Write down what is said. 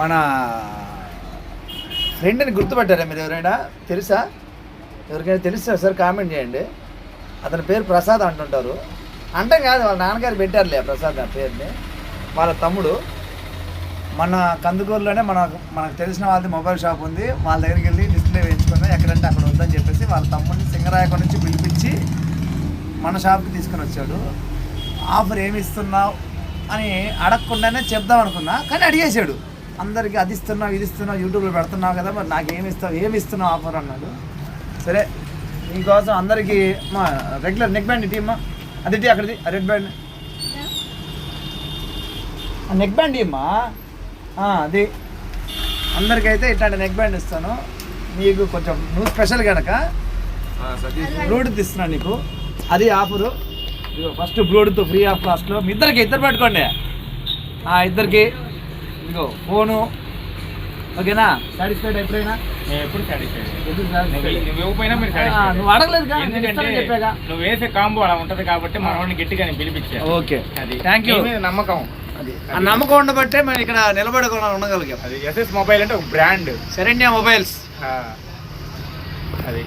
మన ఫ్రెండ్ని గుర్తుపట్టారా మీరు ఎవరైనా? తెలుసా? ఎవరికైనా తెలుసా సార్? కామెంట్ చేయండి. అతని పేరు ప్రసాద్ అంటుంటారు. అంటే కాదు వాళ్ళ నాన్నగారు పెట్టారులే ప్రసాద్ ఆ పేరుని. వాళ్ళ తమ్ముడు. మన కందుకూరులోనే మన మనకు తెలిసిన వాళ్ళది మొబైల్ షాప్ ఉంది. వాళ్ళ దగ్గరికి వెళ్ళి డిస్ప్లే వేయించుకుందాం ఎక్కడంటే అక్కడ ఉందని చెప్పేసి వాళ్ళ తమ్ముడిని సింగరాయకొండ నుంచి పిలిపించి మన షాప్కి తీసుకొని వచ్చాడు. ఆఫర్ ఏమి ఇస్తున్నావు అని అడగకుండానే చెప్దాం అనుకున్నా కానీ అడిగేశాడు. అందరికీ అది ఇస్తున్నావు ఇది ఇస్తున్నావు యూట్యూబ్లో పెడుతున్నావు కదా మరి నాకు ఏమి ఇస్తావు ఏమి ఇస్తున్నావు ఆఫర్ అన్నాడు. సరే నీకోసం అందరికీ మా రెగ్యులర్ నెక్ బ్యాండ్ ఇటీ అమ్మా అది ఇటీ అక్కడిది రెడ్ బ్యాండ్ నెక్ బ్యాండ్ ఇమ్మా అది. అందరికైతే ఇట్లాంటి నెక్ బ్యాండ్ ఇస్తాను. నీకు కొంచెం నువ్వు స్పెషల్ కనుక బ్లూటూత్ ఇస్తున్నాను నీకు. అది offer. First Bluetooth free of కాస్ట్లో మీ ఇద్దరికి ఇద్దరు పెట్టుకోండి. ఆ, ఇద్దరికి. ఇదిగో ఫోను. ఓకేనా? సాటిస్ఫైడ్ ఎప్పుడైనా? ఎప్పుడు? నువ్వు అడగలేదు నువ్వు వేసే కాంబో అలా ఉంటది కాబట్టి మనోడిని గట్టిగా నేను పిలిపించా ఓకే. అది. థ్యాంక్ యూ నమ్మకం. అది. ఆ నమ్మకం ఉండబట్టే మేము ఇక్కడ నిలబడకుండా ఉండగలిగాం. అది ఎస్ఎస్ మొబైల్ అంటే ఒక బ్రాండ్ శరణ్య మొబైల్స్ అది.